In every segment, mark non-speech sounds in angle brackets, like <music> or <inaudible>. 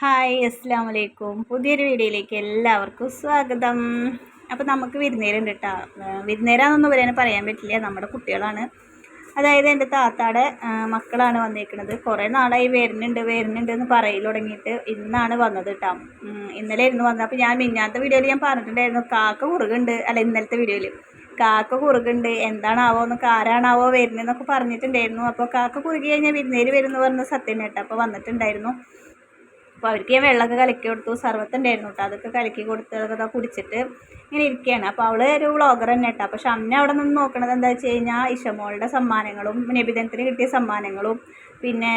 Hi അസ്സാം വലൈക്കും പുതിയൊരു വീഡിയോയിലേക്ക് എല്ലാവർക്കും സ്വാഗതം. അപ്പോൾ നമുക്ക് വിരുന്നേരുണ്ട് കേട്ടോ വിരുന്നേരാന്നൊന്നും പറയാൻ പറയാൻ പറ്റില്ല. നമ്മുടെ കുട്ടികളാണ്. അതായത് എന്റെ താത്താടെ മക്കളാണ് വന്നേക്കുന്നത് കുറേ നാളായി വരുന്നുണ്ട് വരുന്നുണ്ട് എന്ന് പറയൽ തുടങ്ങിയിട്ട് ഇന്നാണ് വന്നത് കേട്ടോ ഇന്നലെ ഇരുന്ന് വന്നത്. അപ്പോൾ ഞാൻ മിന്നാത്ത വീഡിയോയിൽ ഞാൻ പറഞ്ഞിട്ടുണ്ടായിരുന്നു കാക്ക കുറുകുണ്ട്. അല്ല ഇന്നലത്തെ വീഡിയോയിൽ. കാക്ക കുറുകുണ്ട് എന്താണാവോ എന്നൊക്കെ ആരാണാവോ വരുന്നതെന്നൊക്കെ പറഞ്ഞിട്ടുണ്ടായിരുന്നു. അപ്പോൾ കാക്ക കുറുകി കഴിഞ്ഞാൽ വിരുന്നേര് വരുന്നു പറഞ്ഞ സത്യം കേട്ടോ അപ്പോൾ വന്നിട്ടുണ്ടായിരുന്നു. അപ്പോൾ അവർക്ക് ഞാൻ വെള്ളമൊക്കെ കലക്കി കൊടുത്തു സർവത്ത് ഉണ്ടായിരുന്നു കേട്ടോ അതൊക്കെ കലക്കി കൊടുത്ത് അതൊക്കെ കുടിച്ചിട്ട് ഇങ്ങനെ ഇരിക്കുകയാണ് അപ്പോൾ അവൾ ഒരു വ്ളോഗർ തന്നെ കേട്ടോ അപ്പോൾ ഷംന അവിടെ നിന്ന് നോക്കണത് എന്താ വെച്ച് കഴിഞ്ഞാൽ ഇഷമോളുടെ സമ്മാനങ്ങളും നബിദിനത്തിന് കിട്ടിയ സമ്മാനങ്ങളും പിന്നെ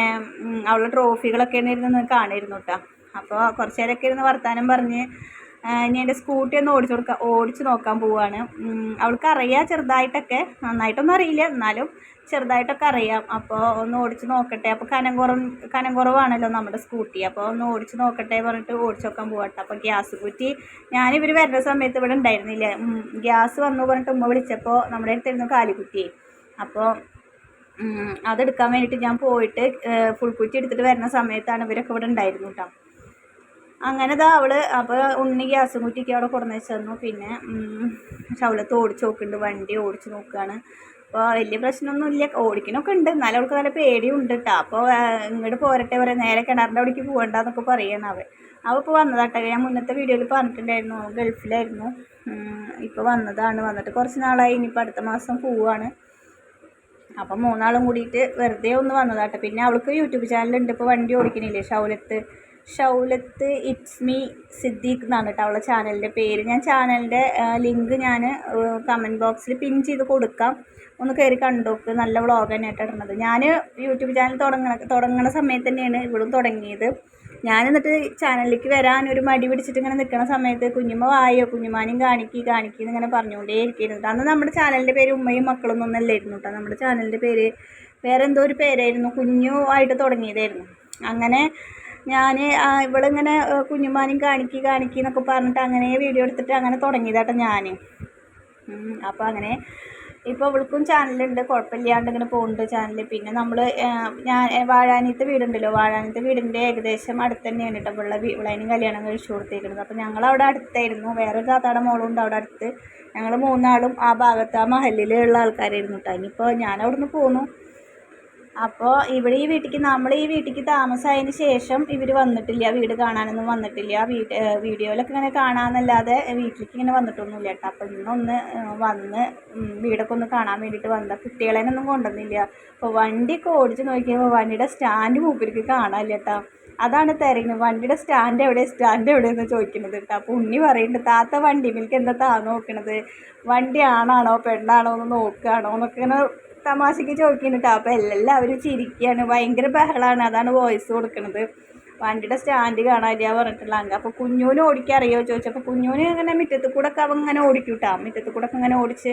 അവളുടെ ട്രോഫികളൊക്കെയാണ് ഇരുന്ന് കാണിയിരുന്നു കേട്ടോ അപ്പോൾ കുറച്ച് നേരമൊക്കെ ഇരുന്ന് വർത്താനം പറഞ്ഞ് ഇനി എന്റെ സ്കൂട്ടി ഒന്ന് ഓടിച്ചു കൊടുക്കാൻ ഓടിച്ച് നോക്കാൻ പോവുകയാണ് അവൾക്ക് അറിയാം ചെറുതായിട്ടൊക്കെ. നന്നായിട്ടൊന്നും അറിയില്ല. എന്നാലും ചെറുതായിട്ടൊക്കെ അറിയാം. അപ്പോൾ ഒന്ന് ഓടിച്ചു നോക്കട്ടെ. അപ്പോൾ കനം കുറവ് കനം കുറവാണല്ലോ നമ്മുടെ സ്കൂട്ടി. അപ്പോൾ ഒന്ന് ഓടിച്ചു നോക്കട്ടെ പറഞ്ഞിട്ട് ഓടിച്ചു നോക്കാൻ പോകട്ടെ അപ്പോൾ ഗ്യാസ് കുറ്റി. ഞാനിവർ വരുന്ന സമയത്ത് ഇവിടെ ഉണ്ടായിരുന്നില്ല. ഗ്യാസ് വന്നു പറഞ്ഞിട്ട് ഉമ്മ വിളിച്ചപ്പോൾ നമ്മുടെ അടുത്തിരുന്ന് കാലി കുറ്റി അപ്പോൾ അതെടുക്കാൻ വേണ്ടിയിട്ട് ഞാൻ പോയിട്ട് ഫുൾ കുറ്റി എടുത്തിട്ട് വരുന്ന സമയത്താണ് ഇവരൊക്കെ ഇവിടെ ഉണ്ടായിരുന്നു കേട്ടോ അങ്ങനെ ഇതാ അവൾ അപ്പോൾ ഉണ്ണി ഗ്യാസും കുറ്റിക്ക് അവിടെ കൊടുന്ന് തന്നു. പിന്നെ ഷവളത്ത് ഓടിച്ച് നോക്കുന്നുണ്ട്. വണ്ടി ഓടിച്ച് നോക്കുകയാണ് അപ്പോൾ വലിയ പ്രശ്നമൊന്നുമില്ല ഓടിക്കണമൊക്കെ ഉണ്ട്. എന്നാലും അവൾക്ക് നല്ല പേടിയും ഉണ്ട് കേട്ടോ അപ്പോൾ ഇങ്ങോട്ട് പോരട്ടെ പറയാം. നേരെ കിണറിന്റെ അവിടേക്ക് പോകണ്ടെന്നൊക്കെ പറയണം അവൻ. അവൾ ഇപ്പോൾ വന്നതാട്ടെ. ഞാൻ മുന്നത്തെ വീഡിയോയിൽ പറഞ്ഞിട്ടുണ്ടായിരുന്നു. ഗൾഫിലായിരുന്നു. ഇപ്പോൾ വന്നതാണ്. വന്നിട്ട് കുറച്ച് നാളായി. ഇനിയിപ്പോൾ അടുത്ത മാസം പോവുകയാണ് അപ്പം മൂന്നാളും കൂടിയിട്ട് വെറുതെ ഒന്ന് വന്നതാട്ടെ. പിന്നെ അവൾക്ക് യൂട്യൂബ് ചാനലുണ്ട്. ഇപ്പോൾ വണ്ടി ഓടിക്കണില്ലേ ഷൗലത്ത്? ഷൗലത്ത് ഇറ്റ്സ് മീ സിദ്ദീഖ് എന്നാണ് കേട്ടോ അവളെ ചാനലിന്റെ പേര്. ഞാൻ ചാനലിന്റെ ലിങ്ക് ഞാൻ കമന്റ് ബോക്സിൽ പിൻ ചെയ്ത് കൊടുക്കാം. ഒന്ന് കയറി കണ്ടോക്ക് നല്ല വ്ളോഗ് തന്നെയായിട്ട് ഇടുന്നത്. ഞാൻ യൂട്യൂബ് ചാനൽ തുടങ്ങണ തുടങ്ങണ സമയത്ത് തന്നെയാണ് ഇവിടും തുടങ്ങിയത്. ഞാൻ എന്നിട്ട് ചാനലിലേക്ക് വരാൻ ഒരു മടി പിടിച്ചിട്ട് ഇങ്ങനെ നിൽക്കുന്ന സമയത്ത് കുഞ്ഞുമ്മ വായോ? കുഞ്ഞുമാനും കാണിക്കി കാണിക്കി ഇങ്ങനെ പറഞ്ഞുകൊണ്ടേ ഇരിക്കുന്നു അന്ന് നമ്മുടെ ചാനലിന്റെ പേര് ഉമ്മയും മക്കളൊന്നും ഒന്നല്ലായിരുന്നു കേട്ടോ. നമ്മുടെ ചാനലിന്റെ പേര് വേറെ എന്തോ ഒരു പേരായിരുന്നു. കുഞ്ഞു ആയിട്ട് തുടങ്ങിയതായിരുന്നു. അങ്ങനെ ഞാൻ ഇവളിങ്ങനെ കുഞ്ഞുമാനും കാണിക്കി കാണിക്കി എന്നൊക്കെ പറഞ്ഞിട്ട് അങ്ങനെ വീഡിയോ എടുത്തിട്ട് അങ്ങനെ തുടങ്ങിയതാട്ടോ ഞാൻ അപ്പോൾ അങ്ങനെ. ഇപ്പോൾ അവൾക്കും ചാനലുണ്ട് കുഴപ്പമില്ലാണ്ട് ഇങ്ങനെ പോകുന്നുണ്ട് ചാനൽ പിന്നെ നമ്മൾ ഞാൻ വാഴാനീത്തെ വീടുണ്ടല്ലോ വാഴാനീത്തെ വീടിന്റെ ഏകദേശം അടുത്ത് തന്നെയാണ് കേട്ടോ ഇവളുടെ ഇവളതിനും കല്യാണം കഴിച്ചു കൊടുത്തേക്കുന്നത് അപ്പോൾ ഞങ്ങൾ അവിടെ അടുത്തായിരുന്നു. വേറെ താത്താടെ മോളും ഉണ്ട് അവിടെ അടുത്ത്. ഞങ്ങൾ മൂന്നാളും ആ ഭാഗത്ത് ആ മഹലിലുള്ള ആൾക്കാരായിരുന്നു കേട്ടോ ഇനിയിപ്പോൾ ഞാൻ അവിടുന്ന് പോന്നു. അപ്പോൾ ഇവിടെ ഈ വീട്ടിലേക്ക് നമ്മൾ ഈ വീട്ടിലേക്ക് താമസമായതിന് ശേഷം ഇവർ വന്നിട്ടില്ല വീട് കാണാനൊന്നും വന്നിട്ടില്ല. വീട്ട് വീഡിയോയിലൊക്കെ ഇങ്ങനെ കാണാമെന്നല്ലാതെ വീട്ടിലേക്ക് ഇങ്ങനെ വന്നിട്ടൊന്നുമില്ല കേട്ടോ. അപ്പോൾ ഇന്നൊന്ന് വന്ന് വീടൊക്കെ ഒന്ന് കാണാൻ വേണ്ടിയിട്ട് വന്ന കുട്ടികളേനൊന്നും കൊണ്ടുവന്നില്ല. അപ്പോൾ വണ്ടിയൊക്കെ ഓടിച്ച് നോക്കിയപ്പോൾ വണ്ടിയുടെ സ്റ്റാൻഡ് മൂപ്പർക്ക് കാണാനില്ല കേട്ടോ. അതാണ് തിരയുന്നത്. വണ്ടിയുടെ സ്റ്റാൻഡ് എവിടെ സ്റ്റാൻഡ് എവിടെയെന്ന് ചോദിക്കുന്നത് കേട്ടോ. അപ്പോൾ ഉണ്ണി പറയുന്നുണ്ട് താത്ത വണ്ടി മിൽക്ക് എന്താ താ നോക്കണത്? വണ്ടി ആണാണോ പെണ്ണാണോ എന്ന് നോക്കുകയാണോ എന്നൊക്കെ ഇങ്ങനെ തമാശയ്ക്ക് ചോദിക്കുന്നുണ്ട്. അപ്പോൾ എല്ലാവരും ചിരിക്കുകയാണ് ഭയങ്കര ബഹളമാണ് അതാണ് വോയിസ് കൊടുക്കുന്നത് വണ്ടിയുടെ സ്റ്റാൻഡ് കാണാനില്ല പറഞ്ഞിട്ടുള്ള അങ്ങ് അപ്പോൾ കുഞ്ഞൂന് ഓടിക്കാൻ അറിയോ? ചോദിച്ചപ്പോൾ കുഞ്ഞൂന് ഇങ്ങനെ മുറ്റത്ത് കൂടെ ഒക്കെ അവൻ ഇങ്ങനെ ഓടിക്കൂട്ടാ. കേട്ടോ മുറ്റത്ത് കൂടെ ഒക്കെ ഇങ്ങനെ ഓടിച്ച്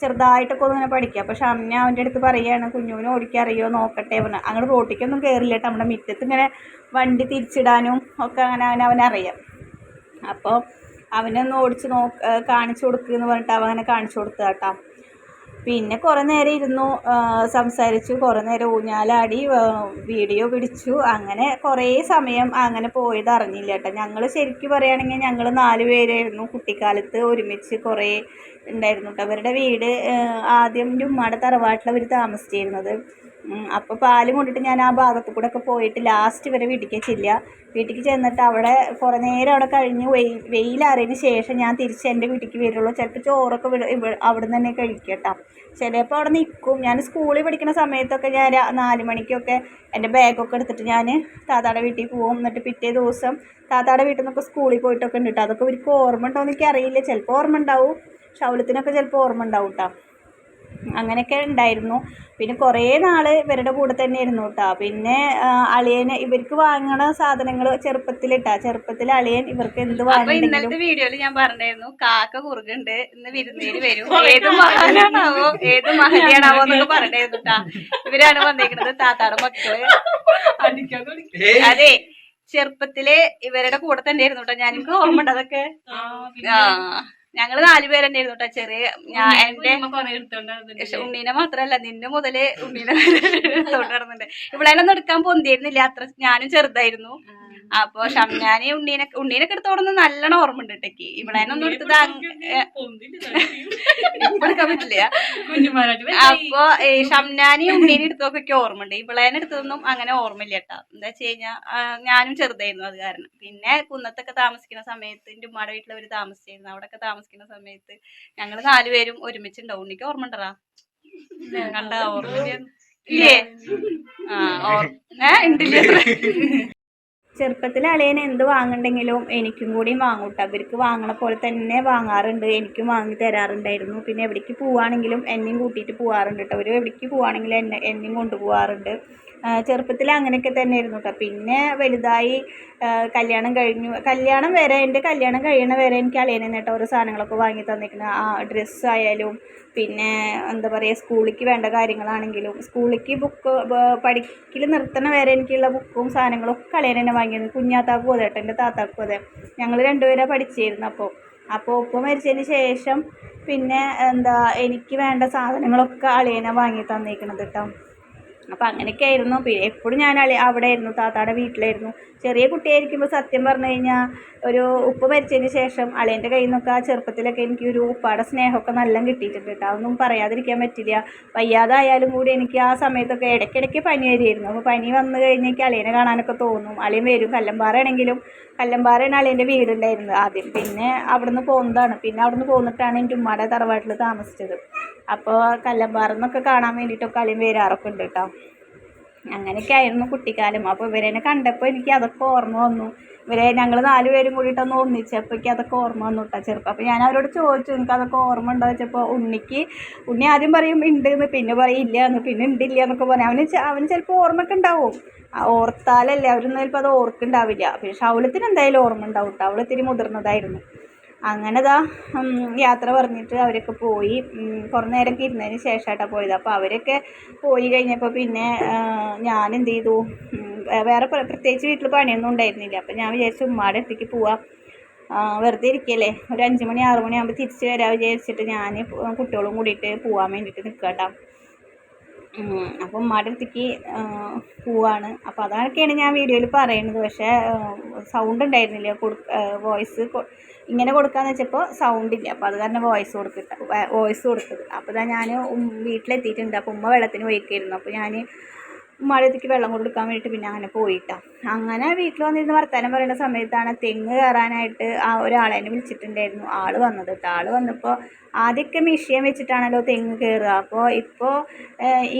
ചെറുതായിട്ടൊക്കെ ഒന്ന് ഇങ്ങനെ പഠിക്കുക അപ്പോൾ അമ്മ അവന്റെ അടുത്ത് പറയുകയാണ് കുഞ്ഞൂന് ഓടിക്കാൻ അറിയോ? നോക്കട്ടെ പറഞ്ഞു അങ്ങനെ റോട്ടിക്കൊന്നും കയറില്ല കേട്ടോ. നമ്മുടെ മുറ്റത്ത് ഇങ്ങനെ വണ്ടി തിരിച്ചിടാനും ഒക്കെ അങ്ങനെ അവൻ അവനറിയാം അപ്പോൾ അവനൊന്ന് ഓടിച്ച് നോക്ക് കാണിച്ചു കൊടുക്കുക എന്ന് പറഞ്ഞിട്ട് അവൻ അങ്ങനെ കാണിച്ചു കൊടുത്തു കേട്ടോ. പിന്നെ കുറേ നേരം ഇരുന്നു സംസാരിച്ചു കുറേ നേരം ഊഞ്ഞാലാടി വീഡിയോ പിടിച്ചു. അങ്ങനെ കുറേ സമയം അങ്ങനെ പോയത് അറിഞ്ഞില്ല കേട്ടോ. ഞങ്ങൾ ശരിക്കും പറയുകയാണെങ്കിൽ ഞങ്ങൾ നാല് പേരായിരുന്നു. കുട്ടിക്കാലത്ത് ഒരുമിച്ച് കുറേ ഉണ്ടായിരുന്നു കേട്ടോ. അവരുടെ വീട് ആദ്യം ഉമ്മയുടെ തറവാട്ടിൽ അവർ താമസിച്ചിരുന്നത്. അപ്പോൾ പാൽ കൊണ്ടിട്ട് ഞാൻ ആ ഭാഗത്ത് കൂടെ ഒക്കെ പോയിട്ട് ലാസ്റ്റ് വരെ വീട്ടിലേക്ക് ചെല്ലുക. വീട്ടിലേക്ക് ചെന്നിട്ട് അവിടെ കുറേ നേരം അവിടെ കഴിഞ്ഞ് വെയിൽ വെയിലാറിയതിന് ശേഷം ഞാൻ തിരിച്ച് എന്റെ വീട്ടിലേക്ക് വരുള്ളൂ. ചിലപ്പോൾ ചോറൊക്കെ അവിടെ നിന്ന് തന്നെ കഴിക്കുക കേട്ടോ. ചിലപ്പോൾ അവിടെ നിൽക്കും. ഞാൻ സ്കൂളിൽ പഠിക്കുന്ന സമയത്തൊക്കെ ഞാൻ നാല് മണിക്കൊക്കെ എന്റെ ബാഗൊക്കെ എടുത്തിട്ട് ഞാൻ താത്താടെ വീട്ടിൽ പോകും. എന്നിട്ട് പിറ്റേ ദിവസം താത്താടെ വീട്ടിൽ നിന്നൊക്കെ സ്കൂളിൽ പോയിട്ടൊക്കെ ഉണ്ട് കേട്ടോ. അതൊക്കെ ഇവർക്ക് ഓർമ്മ ഉണ്ടോ എന്ന് എനിക്കറിയില്ല. ചിലപ്പോൾ ഓർമ്മ ഉണ്ടാവും. ഷൗലത്തിനൊക്കെ ചിലപ്പോൾ ഓർമ്മ ഉണ്ടാവും കേട്ടോ. അങ്ങനെയൊക്കെ ഉണ്ടായിരുന്നു. പിന്നെ കുറേ നാൾ ഇവരുടെ കൂടെ തന്നെ ഇരുന്നു കേട്ടോ പിന്നെ അളിയനെ ഇവർക്ക് വാങ്ങണ സാധനങ്ങൾ ചെറുപ്പത്തിലിട്ടാ. ചെറുപ്പത്തിൽ അളിയൻ ഇവർക്ക് എന്ത് വാങ്ങിയിട്ടുണ്ടെങ്കിലും ഇന്നലത്തെ വീഡിയോയിൽ ഞാൻ പറഞ്ഞായിരുന്നു കാക്ക കുറുകുണ്ട് ഇന്ന് വിരുന്നേര് <laughs> വരും. ഏത് മഹാനാണാവോ ഏത് മഹനിയാണാവോ എന്നൊക്കെ പറഞ്ഞായിരുന്നു കേട്ടാ ഇവരാണ് വന്നേക്കുന്നത് താത്താടെ മക്കൾ. അതെ ചെറുപ്പത്തിൽ ഇവരുടെ കൂടെ തന്നെ ആയിരുന്നു കേട്ടോ ഞാൻ എനിക്ക് ഓർമ്മ ഉണ്ട് അതൊക്കെ? ആ. ഞങ്ങൾ നാലുപേര് തന്നെ ചെറിയ ഞാൻ എന്റെ പക്ഷെ ഉണ്ണീനെ മാത്രല്ല നിന്നെ മുതൽ ഉണ്ണീനെ എടുത്തോണ്ട് നടന്നുണ്ട് ഇവളെല്ലാം എടുക്കാൻ പൊന്തിയിരുന്നില്ല അത്ര ഞാനും ചെറുതായിരുന്നു. അപ്പൊ ഷംനാനി ഉണ്ണീനെ ഉണ്ണീനൊക്കെ എടുത്തോടുന്ന നല്ലോണം ഓർമ്മ ഉണ്ട് കേട്ടേക്ക് ഇവിടെ എടുത്തത് അങ്ങ് ഇപ്പൊ എടുക്കാൻ പറ്റില്ല. അപ്പൊ ഷംനാനി ഉണ്ണീനെ എടുത്തൊക്കെ ഓർമ്മ ഉണ്ട് ഇവിളേനെ എടുത്തതൊന്നും അങ്ങനെ ഓർമ്മയില്ല കേട്ടോ എന്താ വെച്ച് കഴിഞ്ഞാ ഞാനും ചെറുതായിരുന്നു അത് കാരണം. പിന്നെ കുന്നത്തൊക്കെ താമസിക്കുന്ന സമയത്ത് എന്റെ ഉമ്മയുടെ വീട്ടിൽ അവർ താമസിച്ചിരുന്നു അവിടെയൊക്കെ താമസിക്കുന്ന സമയത്ത് ഞങ്ങൾ നാലുപേരും ഒരുമിച്ചുണ്ടാവും. ഉണ്ണിക്ക് ഓർമ്മ ഉണ്ടറാ കണ്ട ഓർമ്മ ഇല്ലേ? ആ ഓർ ഏ ഉണ്ടില്ലേ ചെറുപ്പത്തിൽ അളിയൻ എന്ത് വാങ്ങണ്ടെങ്കിലും എനിക്കും കൂടിയും വാങ്ങൂട്ടോ അവർക്ക് വാങ്ങണ പോലെ തന്നെ വാങ്ങാറുണ്ട്. എനിക്കും വാങ്ങി തരാറുണ്ടായിരുന്നു. പിന്നെ എവിടേക്ക് പോവുകയാണെങ്കിലും എന്നെയും കൂട്ടിയിട്ട് പോവാറുണ്ട് കേട്ടോ അവർ എവിടേക്ക് പോവുകയാണെങ്കിലും എന്നെ എന്നെയും കൊണ്ടുപോകാറുണ്ട് ചെറുപ്പത്തിൽ അങ്ങനെയൊക്കെ തന്നെയായിരുന്നു കേട്ടോ പിന്നെ വലുതായി കല്യാണം കഴിഞ്ഞു. കല്യാണം വരെ എന്റെ കല്യാണം കഴിയണ വരെ എനിക്ക് അളിയനെ കേട്ടോ ഓരോ സാധനങ്ങളൊക്കെ വാങ്ങി തന്നിരിക്കുന്നത് ആ ഡ്രസ്സ് ആയാലും പിന്നെ എന്താ പറയുക സ്കൂളിലേക്ക് വേണ്ട കാര്യങ്ങളാണെങ്കിലും സ്കൂളിലേക്ക് ബുക്ക് പഠിക്കൽ നിർത്തണ വരെ എനിക്കുള്ള ബുക്കും സാധനങ്ങളും ഒക്കെ അളിയൻ തന്നെ വാങ്ങിയത് കുഞ്ഞാത്താക്കും അതെ കേട്ടോ എന്റെ താത്താക്കും അതെ. ഞങ്ങൾ രണ്ടുപേരെ പഠിച്ചിരുന്നു അപ്പോൾ അപ്പോൾ ഉപ്പ മരിച്ചതിന് ശേഷം പിന്നെ എന്താ എനിക്ക് വേണ്ട സാധനങ്ങളൊക്കെ അളിയനെ വാങ്ങി തന്നേക്കണത് കേട്ടോ അപ്പം അങ്ങനെയൊക്കെ ആയിരുന്നു എപ്പോഴും ഞാൻ അവിടെ ആയിരുന്നു താത്താടെ വീട്ടിലായിരുന്നു. ചെറിയ കുട്ടിയായിരിക്കുമ്പോൾ സത്യം പറഞ്ഞു കഴിഞ്ഞാൽ ഒരു ഉപ്പ് മരിച്ചതിന് ശേഷം അളിയന്റെ കയ്യിൽ നിന്നൊക്കെ ആ ചെറുപ്പത്തിലൊക്കെ എനിക്ക് ഒരു ഉപ്പാടെ സ്നേഹമൊക്കെ നല്ല കിട്ടിയിട്ടുണ്ട് കേട്ടോ. അതൊന്നും പറയാതിരിക്കാൻ പറ്റില്ല. വയ്യാതായാലും കൂടി എനിക്ക് ആ സമയത്തൊക്കെ ഇടയ്ക്കിടയ്ക്ക് പനി വരുമായിരുന്നു അപ്പോൾ പനി വന്നു കഴിഞ്ഞ് എനിക്ക് അളിയനെ കാണാനൊക്കെ തോന്നും. അളിയൻ വരും. കല്ലമ്പാറ ആണെങ്കിലും കല്ലമ്പാറയാണ് അളിയന്റെ വീടുണ്ടായിരുന്നത് ആദ്യം. പിന്നെ അവിടുന്ന് പോകുന്നതാണ് പിന്നെ അവിടുന്ന് പോന്നിട്ടാണ് എന്റെ ഉമ്മയുടെ തറവാട്ടിൽ താമസിച്ചത്. അപ്പോൾ കല്ലമ്പാറന്നൊക്കെ കാണാൻ വേണ്ടിയിട്ടൊക്കെ അളിയൻ വരാറൊക്കെ ഉണ്ട് കേട്ടോ. അങ്ങനെയൊക്കെ ആയിരുന്നു കുട്ടിക്കാലം. അപ്പോൾ ഇവരെന്നെ കണ്ടപ്പോൾ എനിക്ക് അതൊക്കെ ഓർമ്മ വന്നു. ഇവരെ ഞങ്ങൾ നാല് പേരും കൂടിയിട്ടൊന്ന് ഒന്നിച്ചപ്പോൾ എനിക്ക് അതൊക്കെ ഓർമ്മ വന്നു കേട്ടോ ചെറുപ്പം. അപ്പോൾ ഞാൻ അവരോട് ചോദിച്ചു എനിക്ക് അതൊക്കെ ഓർമ്മ ഉണ്ടോ? വെച്ചപ്പോൾ ഉണ്ണിക്ക് ഉണ്ണി ആദ്യം പറയും ഉണ്ട് എന്ന് പിന്നെ പറയും ഇല്ല എന്ന് പിന്നെ ഉണ്ടില്ല എന്നൊക്കെ പറയും അവന് അവന് ചിലപ്പോൾ ഓർമ്മയൊക്കെ ഉണ്ടാവും. ഓർത്താലല്ലേ അവരൊന്നും ചിലപ്പോൾ അത് ഓർക്കുണ്ടാവില്ല. പിന്നെ ഷൗലത്തിന് എന്തായാലും ഓർമ്മ ഉണ്ടാവും കേട്ടോ അവൾ ഇത്തിരി മുതിർന്നതായിരുന്നു. അങ്ങനെ ദാ യാത്ര പറഞ്ഞിട്ട് അവരൊക്കെ പോയി. കുറേ നേരമൊക്കെ ഇരുന്നതിന് ശേഷമായിട്ടാണ് പോയത്. അപ്പോൾ അവരൊക്കെ പോയി കഴിഞ്ഞപ്പോൾ പിന്നെ ഞാൻ എന്ത് ചെയ്തു വേറെ പ്രത്യേകിച്ച് വീട്ടിൽ പണിയൊന്നും ഉണ്ടായിരുന്നില്ല. അപ്പോൾ ഞാൻ വിചാരിച്ചു ഉമ്മാടെ അടുത്തേക്ക് പോവാം. വെറുതെ ഇരിക്കല്ലേ? ഒരു അഞ്ച് മണി ആറ് മണിയാകുമ്പോൾ തിരിച്ച് വരാൻ വിചാരിച്ചിട്ട് ഞാൻ കുട്ടികളും കൂടിയിട്ട് പോവാൻ വേണ്ടിയിട്ട് നിൽക്കുക അപ്പോൾ അപ്പം ഉമ്മാടെ അടുത്തേക്ക് പോവാണ്. അപ്പോൾ അതൊക്കെയാണ് ഞാൻ വീഡിയോയിൽ പറയുന്നത് പക്ഷേ സൗണ്ട് ഉണ്ടായിരുന്നില്ല. കൊടുക്ക വോയിസ് ഇങ്ങനെ കൊടുക്കാന്ന് വെച്ചപ്പോൾ സൗണ്ട് ഇല്ല. അപ്പോൾ അത് കാരണം വോയിസ് കൊടുത്തിട്ട് വോയിസ് കൊടുത്തത്. അപ്പോൾ ഞാൻ വീട്ടിലെത്തിയിട്ടുണ്ട്. അപ്പോൾ ഉമ്മ വെള്ളത്തിന് പോയിക്കായിരുന്നു. അപ്പോൾ ഞാൻ ഉമ്മാടെ വെള്ളം കൊടുക്കാൻ വേണ്ടിയിട്ട് പിന്നെ അങ്ങനെ പോയിട്ടാ. അങ്ങനെ വീട്ടിൽ വന്നിരുന്ന് വർത്തമാനം പറയുന്ന സമയത്താണ് തെങ്ങ് കയറാനായിട്ട് ആ ഒരാളെ എന്നെ വിളിച്ചിട്ടുണ്ടായിരുന്നു. ആൾ വന്നത് ആൾ വന്നപ്പോൾ ആദ്യമൊക്കെ മിഷ്യൻ വെച്ചിട്ടാണല്ലോ തെങ്ങ് കയറുക. അപ്പോൾ ഇപ്പോൾ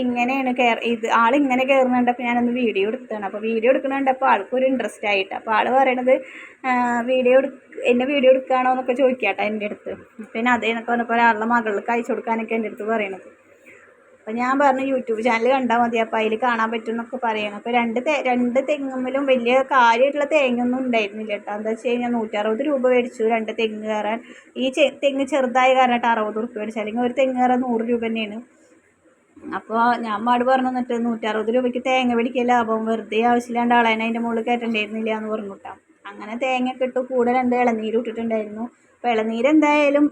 ഇങ്ങനെയാണ് കയർ ഇത് ആൾ ഇങ്ങനെ കയറുന്നുണ്ടപ്പോൾ ഞാനൊന്ന് വീഡിയോ എടുത്തതാണ് അപ്പോൾ വീഡിയോ എടുക്കുന്നുണ്ടപ്പോൾ ആൾക്കൊരു ഇൻട്രസ്റ്റ് ആയിട്ട്. അപ്പോൾ ആൾ പറയണത് വീഡിയോ എടുക്ക എന്നെ വീഡിയോ എടുക്കുകയാണോ എന്നൊക്കെ ചോദിക്കാട്ടോ എന്റെ അടുത്ത്. പിന്നെ അതേ എന്നൊക്കെ പറഞ്ഞപ്പോൾ ഒരാളുടെ മകൾക്ക് അയച്ചു കൊടുക്കാനൊക്കെ എന്റെ അടുത്ത് പറയണത്. അപ്പോൾ ഞാൻ പറഞ്ഞു യൂട്യൂബ് ചാനൽ കണ്ടാൽ മതി അപ്പോൾ അതിൽ കാണാൻ പറ്റും എന്നൊക്കെ പറയണം. അപ്പോൾ രണ്ട് തേ രണ്ട് തെങ്ങുമ്മിലും വലിയ കാര്യമായിട്ടുള്ള തേങ്ങയൊന്നും ഉണ്ടായിരുന്നില്ല കേട്ടോ. എന്താ വെച്ച് കഴിഞ്ഞാൽ നൂറ്ററുപത് രൂപ മേടിച്ചു രണ്ട് തെങ്ങ് കയറാൻ. ഈ തെങ്ങ് ചെറുതായ കാരണമായിട്ട് അറുപത് റുപ്യ മേടിച്ചു അല്ലെങ്കിൽ ഒരു തെങ്ങ് കയറാൻ നൂറ് രൂപ തന്നെയാണ്. അപ്പോൾ ഞാൻ മാട് പറഞ്ഞു എന്നിട്ട് നൂറ്ററുപത് രൂപയ്ക്ക് തേങ്ങ പിടിക്കുക ലാഭം വെറുതെ ആവശ്യമില്ലാണ്ട് ആളേനെ അതിന്റെ മുകളിൽ കയറ്റണ്ടായിരുന്നില്ല എന്ന് പറഞ്ഞു കിട്ടാം. അങ്ങനെ തേങ്ങ ഇട്ട് കൂടെ രണ്ട് ഇളനീര് ഇട്ടിട്ടുണ്ടായിരുന്നു. അപ്പോൾ ഇളനീര് എന്തായാലും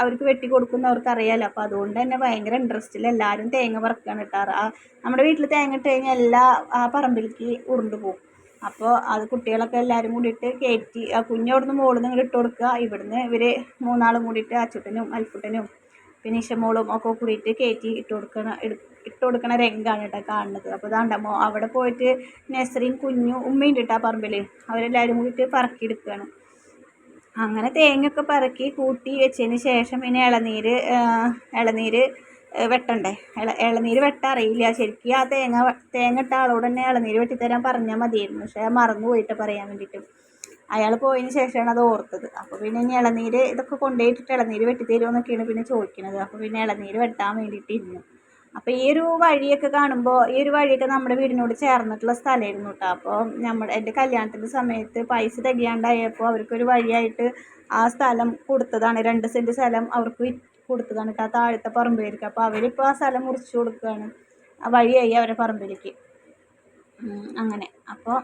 അവർക്ക് വെട്ടി കൊടുക്കുന്നവർക്ക് അറിയാമല്ലോ അപ്പോൾ അതുകൊണ്ട് തന്നെ ഭയങ്കര ഇൻട്രസ്റ്റിൽ എല്ലാവരും തേങ്ങ പറക്കുകയാണ് ഇട്ടാറ് ആ നമ്മുടെ വീട്ടിൽ തേങ്ങ ഇട്ട് കഴിഞ്ഞാൽ എല്ലാ ആ പറമ്പിലേക്ക് ഉരുണ്ടു പോകും. അപ്പോൾ അത് കുട്ടികളൊക്കെ എല്ലാവരും കൂടിയിട്ട് കയറ്റി ആ കുഞ്ഞവിടുന്ന് മുകളിൽ നിന്ന് ഇട്ട് കൊടുക്കുക. ഇവിടുന്ന് ഇവർ മൂന്നാളും കൂടിയിട്ട് അച്ചുട്ടനും അൽക്കുട്ടനും പിന്നെ ഇഷമോളും ഒക്കെ കൂടിയിട്ട് കയറ്റി ഇട്ട് കൊടുക്കണ ഇട്ട് കൊടുക്കണ രംഗമാണ് കേട്ടോ കാണുന്നത്. അപ്പോൾ ഇതാണ്ടമ്മോ അവിടെ പോയിട്ട് നഴ്സറിയും കുഞ്ഞും ഉമ്മയും ആ പറമ്പിൽ അവരെല്ലാവരും കൂടിയിട്ട് പറക്കിയെടുക്കുകയാണ് അങ്ങനെ തേങ്ങയൊക്കെ പറക്കി കൂട്ടി വെച്ചതിന് ശേഷം പിന്നെ ഇളനീര് ഇളനീര് വെട്ടണ്ടേ? ഇള ഇളനീര് വെട്ടാൻ അറിയില്ല. ശരിക്കും ആ തേങ്ങ തേങ്ങ ഇട്ട ആളോട് തന്നെ ഇളനീര് വെട്ടിത്തരാൻ പറഞ്ഞാൽ മതിയായിരുന്നു. പക്ഷേ മറന്നു പോയിട്ട് പറയാൻ വേണ്ടിയിട്ട്. അയാൾ പോയതിന് ശേഷമാണ് അത് ഓർത്തത്. അപ്പോൾ പിന്നെ ഇനി ഇളനീര് ഇതൊക്കെ കൊണ്ടുപോയിട്ടിട്ട് ഇളനീര് വെട്ടിത്തരുമോ എന്നൊക്കെയാണ് പിന്നെ ചോദിക്കുന്നത് അപ്പോൾ പിന്നെ ഇളനീര് വെട്ടാൻ വേണ്ടിയിട്ട് ഇരുന്നു അപ്പോൾ ഈ ഒരു വഴിയൊക്കെ കാണുമ്പോൾ ഈ ഒരു വഴിയൊക്കെ നമ്മുടെ വീടിനോട് ചേർന്നിട്ടുള്ള സ്ഥലമായിരുന്നു കേട്ടോ അപ്പോൾ നമ്മൾ എന്റെ കല്യാണത്തിന്റെ സമയത്ത് പൈസ തികയാണ്ടായപ്പോൾ അവർക്കൊരു വഴിയായിട്ട് ആ സ്ഥലം കൊടുത്തതാണ്. രണ്ട് സെന്റ് സ്ഥലം അവർക്ക് കൊടുത്തതാണ് കേട്ടോ താഴത്തെ പറമ്പിലേക്ക്. അപ്പോൾ അവരിപ്പോൾ ആ സ്ഥലം മുറിച്ചു കൊടുക്കുകയാണ് ആ വഴിയായി അവരെ പറമ്പിലേക്ക്. അങ്ങനെ. അപ്പോൾ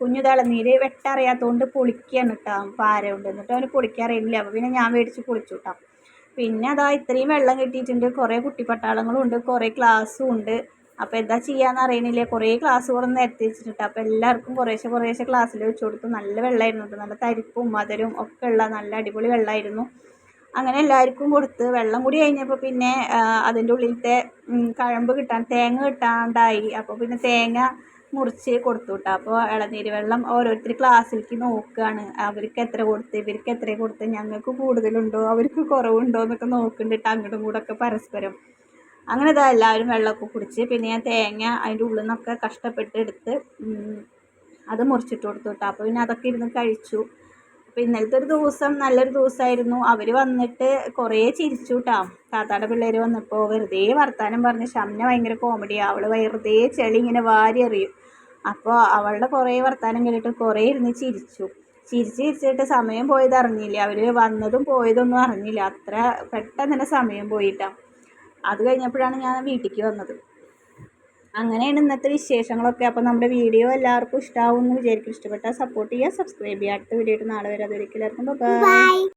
കുഞ്ഞു തിളനീര് വെട്ടറിയാത്തതുകൊണ്ട് പൊളിക്കുകയാണ് കേട്ടോ പാര കൊണ്ട് എന്നിട്ട് അവന് പൊളിക്കാറിയില്ല അപ്പോൾ പിന്നെ ഞാൻ മേടിച്ച് പൊളിച്ചു കേട്ടോ പിന്നെ അതാ ഇത്രയും വെള്ളം കിട്ടിയിട്ടുണ്ട്. കുറേ കുട്ടിപ്പട്ടാളങ്ങളും ഉണ്ട് കുറേ ക്ലാസ്സും ഉണ്ട്. അപ്പോൾ എന്താ ചെയ്യാന്ന് അറിയണില്ല. കുറേ ക്ലാസ് കുറേ നിരത്തി വെച്ചിട്ടുണ്ട്. അപ്പോൾ എല്ലാവർക്കും കുറേശ്ശെ കുറേശ്ശെ ക്ലാസ്സിൽ വെച്ച് കൊടുത്തു നല്ല വെള്ളമായിരുന്നു നല്ല തരിപ്പും മധുരവും ഒക്കെ ഉള്ള നല്ല അടിപൊളി വെള്ളമായിരുന്നു. അങ്ങനെ എല്ലാവർക്കും കൊടുത്ത് വെള്ളം കൂടി കഴിഞ്ഞപ്പോൾ പിന്നെ അതിന്റെ ഉള്ളിലത്തെ കഴമ്പ് കിട്ടാൻ തേങ്ങ കിട്ടാണ്ടായി. അപ്പോൾ പിന്നെ തേങ്ങ മുറിച്ച് കൊടുത്തു കേട്ടോ അപ്പോൾ ഇളനീര് വെള്ളം ഓരോരുത്തർ ക്ലാസ്സിലേക്ക് നോക്കുകയാണ് അവർക്ക് എത്ര കൊടുത്ത് ഇവർക്ക് എത്ര കൊടുത്ത് ഞങ്ങൾക്ക് കൂടുതലുണ്ടോ അവർക്ക് കുറവുണ്ടോ എന്നൊക്കെ നോക്കുന്നുണ്ട് അങ്ങോട്ടും കൂടെ ഒക്കെ പരസ്പരം. അങ്ങനെ ഇതാ എല്ലാവരും വെള്ളമൊക്കെ കുടിച്ച് പിന്നെ ഞാൻ തേങ്ങ അതിന്റെ ഉള്ളിൽ നിന്നൊക്കെ കഷ്ടപ്പെട്ട് എടുത്ത് അത് മുറിച്ചിട്ട് കൊടുത്തു കേട്ടോ അപ്പോൾ പിന്നെ അതൊക്കെ ഇരുന്ന് കഴിച്ചു. അപ്പോൾ ഇന്നലത്തെ ഒരു ദിവസം നല്ലൊരു ദിവസമായിരുന്നു. അവർ വന്നിട്ട് കുറേ ചിരിച്ചു കേട്ടോ താത്താടെ പിള്ളേർ വന്നപ്പോൾ വെറുതെ വർത്താനം പറഞ്ഞ്. ഷംന ഭയങ്കര കോമഡിയാണ് അവൾ വെറുതെ ചെളി ഇങ്ങനെ വാരി എറിയും. അപ്പോൾ അവളുടെ കുറേ വർത്താനം കേട്ടിട്ട് കുറേ ഇരുന്ന് ചിരിച്ചു. ചിരിച്ച് ചിരിച്ചിട്ട് സമയം പോയത് അറിഞ്ഞില്ല. അവർ വന്നതും പോയതൊന്നും അറിഞ്ഞില്ല. അത്ര പെട്ടെന്ന് തന്നെ സമയം പോയിട്ടാണ് അത് കഴിഞ്ഞപ്പോഴാണ് ഞാൻ വീട്ടിലേക്ക് വന്നത്. അങ്ങനെയാണ് ഇന്നത്തെ വിശേഷങ്ങളൊക്കെ. അപ്പോൾ നമ്മുടെ വീഡിയോ എല്ലാവർക്കും ഇഷ്ടമാവും എന്ന് വിചാരിക്കും ഇഷ്ടപ്പെട്ടാൽ സപ്പോർട്ട് ചെയ്യുക സബ്സ്ക്രൈബ് ചെയ്യുക. അടുത്ത വീഡിയോ നാളെ വരെ. അതൊരിക്കലും എല്ലാവർക്കും ബൈ